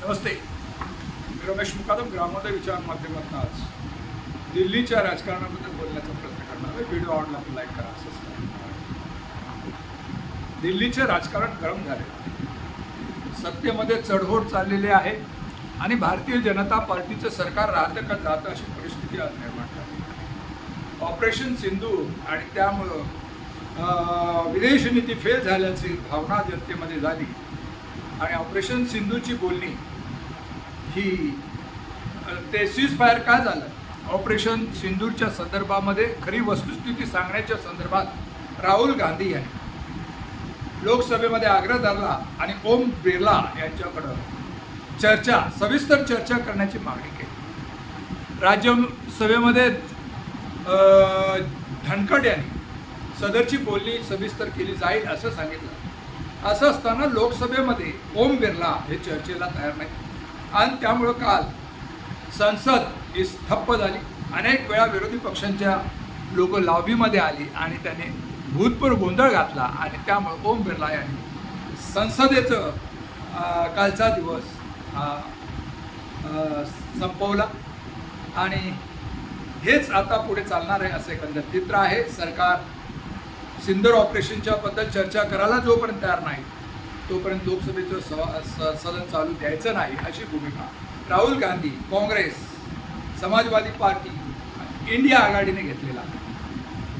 नमस्ते. मी रमेश मुकादम ग्रामोदय विचार माध्यमातून आज दिल्लीच्या राजकारणाबद्दल बोलण्याचा प्रयत्न करणार आहे. व्हिडिओ आवडला तर लाईक करा असं दिल्लीचे राजकारण गरम झाले. सत्तेमध्ये चढहोड चाललेली आहे आणि भारतीय जनता पार्टीचं सरकार राहतं का जातं अशी परिस्थिती आज निर्माण झाली. ऑपरेशन सिंधू आणि त्यामुळं विदेश नीती फेल झाल्याची भावना जनतेमध्ये झाली. आणि ऑपरेशन सिंधूची बोलणी ही ते सीज फायर का झालं? ऑपरेशन सिंदूरच्या संदर्भामध्ये खरी वस्तुस्थिती सांगण्याच्या संदर्भात राहुल गांधी यांनी लोकसभेमध्ये आग्रह धरला आणि ओम बिर्ला यांच्याकडं चर्चा सविस्तर चर्चा करण्याची मागणी केली. राज्यसभेमध्ये अ, धनखड यांनी सदरची बोलणी सविस्तर केली जाईल असं सांगितलं. असं असताना लोकसभेमध्ये ओम बिर्ला हे चर्चेला तयार नाही. आणि त्यामुळं काल संसद ही ठप्प झाली. अनेक वेळा विरोधी पक्षांच्या लोक लॉबीमध्ये आली आणि त्याने भूतपूर्व गोंधळ घातला आणि त्यामुळं ओम बिर्ला यांनी संसदेचं कालचा दिवस संपवला. आणि हेच आता पुढे चालणार आहे असं एकंदर चित्र आहे. सरकार सिंदर ऑपरेशनच्या बद्दल चर्चा करायला जोपर्यंत तयार नाही तोपर्यंत लोकसभेचं स- स- सदन चालू द्यायचं नाही अशी भूमिका. राहुल गांधी काँग्रेस समाजवादी पार्टी इंडिया आघाडीने घेतलेला.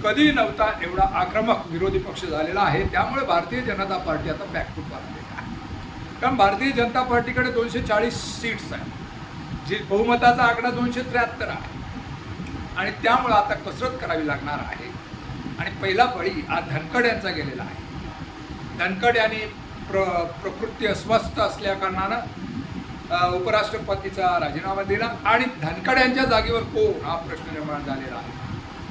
कधी नव्हता एवढा आक्रमक विरोधी पक्ष झालेला आहे त्यामुळे भारतीय जनता पार्टी आता बॅकफूट आलेली आहे. कारण भारतीय जनता पार्टीकडे दोनशे चाळीस सीट्स आहेत. जी बहुमताचा आकडा दोनशे त्र्याहत्तर आहे. आणि त्यामुळं आता कसरत करावी लागणार आहे. आणि पहिला बळी हा धनकड यांचा गेलेला आहे. धनकड यांनी प्र प्रकृती अस्वस्थ असल्या कारणानं उपराष्ट्रपतीचा राजीनामा दिला आणि धनकड यांच्या जागेवर कोण? हा प्रश्न निर्माण झालेला आहे.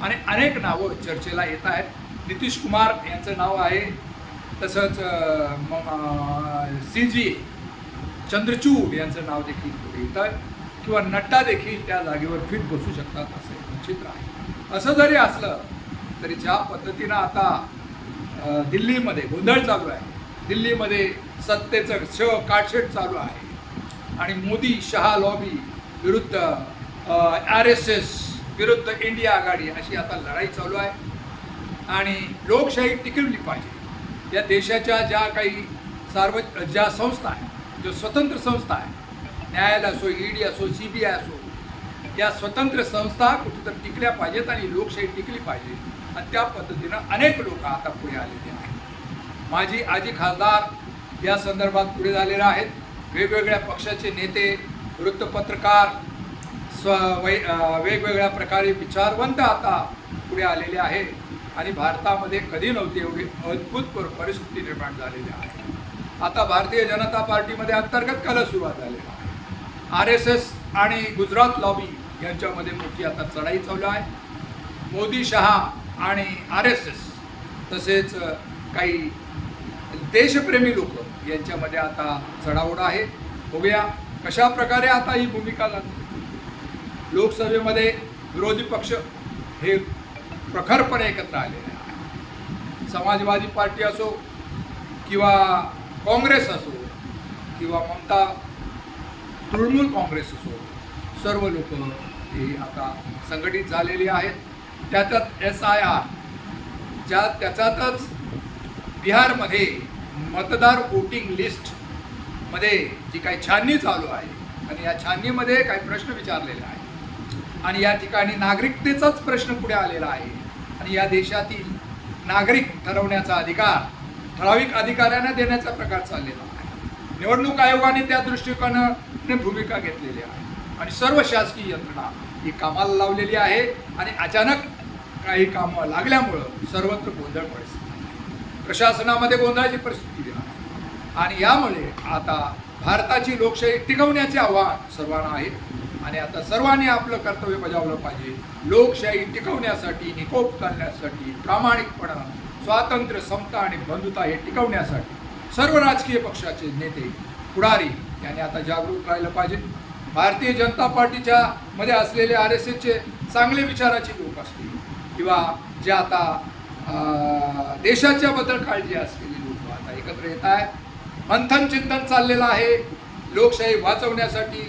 आणि अनेक नावं चर्चेला येत आहेत. नितीश कुमार यांचं नाव आहे. तसंच सी जी चंद्रचूड यांचं नाव देखील पुढे येतं आहे. किंवा नड्डा देखील त्या जागेवर फिट बसू शकतात असं एक चित्र आहे. असं जरी असलं तरी ज्या पद्धतीनं आता दिल्लीमध्ये गोंधळ चालू आहे. दिल्लीमध्ये सत्तेचं श काटछेट चालू आहे. आणि मोदी शहा लॉबी विरुद्ध आर एस एस विरुद्ध इंडिया आघाडी अशी आता लढाई चालू आहे. आणि लोकशाही टिकवली पाहिजे. या देशाच्या ज्या काही सार्व ज्या संस्था आहेत जो स्वतंत्र संस्था आहे न्यायालय असो ईडी असो सी बी आय असो या स्वतंत्र संस्था कुठेतरी टिकल्या पाहिजेत आणि लोकशाही टिकली पाहिजे. आणि त्या पद्धतीनं अनेक लोक आता पुढे आलेले आहेत. माझी आजी खासदार या संदर्भात पुढे झालेले आहेत. वेगवेगळ्या पक्षाचे नेते वृत्तपत्रकार स्व वै वेगवेगळ्या प्रकारे विचारवंत आता पुढे आलेले आहे. आणि भारतामध्ये कधी नव्हती एवढी अद्भुत परिस्थिती निर्माण झालेली आहे. आता भारतीय जनता पार्टीमध्ये अंतर्गत कलह सुरुवात झालेला आहे. आर एस एस आणि गुजरात लॉबी यांच्यामध्ये मोठी आता चढाई चालू आहे. मोदी शहा आणि आर एस एस तसेच काही देशप्रेमी लोक यांच्यामध्ये आता चढाओढ आहे. बघूया कशा प्रकारे आता ही भूमिका लागते लोकसभेमध्ये विरोधी पक्ष हे प्रखरपणे एकत्र आलेले आहे समाजवादी पार्टी असो किंवा काँग्रेस असो किंवा ममता तृणमूल काँग्रेस असो सर्व लोक हे आता संघटित झालेली आहेत. त्याच्यात एस आय आर ज्या त्याच्यातच बिहारमध्ये मतदार वोटिंग लिस्टमध्ये जी काही छाननी चालू आहे आणि या छाननीमध्ये काही प्रश्न विचारलेले आहेत. आणि या ठिकाणी नागरिकतेचाच प्रश्न पुढे आलेला आहे. आणि या देशातील नागरिक ठरवण्याचा अधिकार ठराविक अधिकाऱ्यांना देण्याचा प्रकार चाललेला आहे. निवडणूक आयोगाने त्या दृष्टिकोनाने भूमिका घेतलेली आहे. आणि सर्व शासकीय यंत्रणा ही कामाला लावलेली आहे आणि अचानक काही कामं लागल्यामुळं सर्वत्र गोंधळ परिस्थिती प्रशासनामध्ये गोंधळाची परिस्थिती आहे. आणि यामुळे आता भारताची लोकशाही टिकवण्याचे आव्हान सर्वांना आहे. आणि आता सर्वांनी आपलं कर्तव्य बजावलं पाहिजे. लोकशाही टिकवण्यासाठी निकोप करण्यासाठी प्रामाणिकपणा स्वातंत्र्य समता आणि बंधुता हे टिकवण्यासाठी सर्व राजकीय पक्षाचे नेते पुढारी यांनी आता जागरूक राहिलं पाहिजे. भारतीय जनता पार्टीच्या मध्ये असलेले आर एस एसचे चांगले विचाराचे लोक असतील किंवा जे आता देशाच्याबद्दल देशाच्या बद्दल काळजी असलेली लोक आता एकत्र येत आहे मंथन चिंतन चाललेलं आहे. लोकशाही वाचवण्यासाठी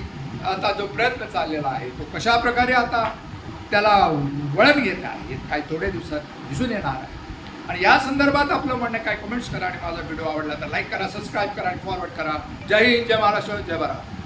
आता जो प्रयत्न चाललेला आहे तो कशा प्रकारे आता त्याला वळण घेत आहे काही थोड्या दिवसात दिसून येणार आहे. आणि या संदर्भात आपलं म्हणणं काय कमेंट्स करा आणि माझा व्हिडिओ आवडला तर लाईक करा सबस्क्राईब करा आणि फॉरवर्ड करा. जय हिंद जय महाराष्ट्र जय भारत.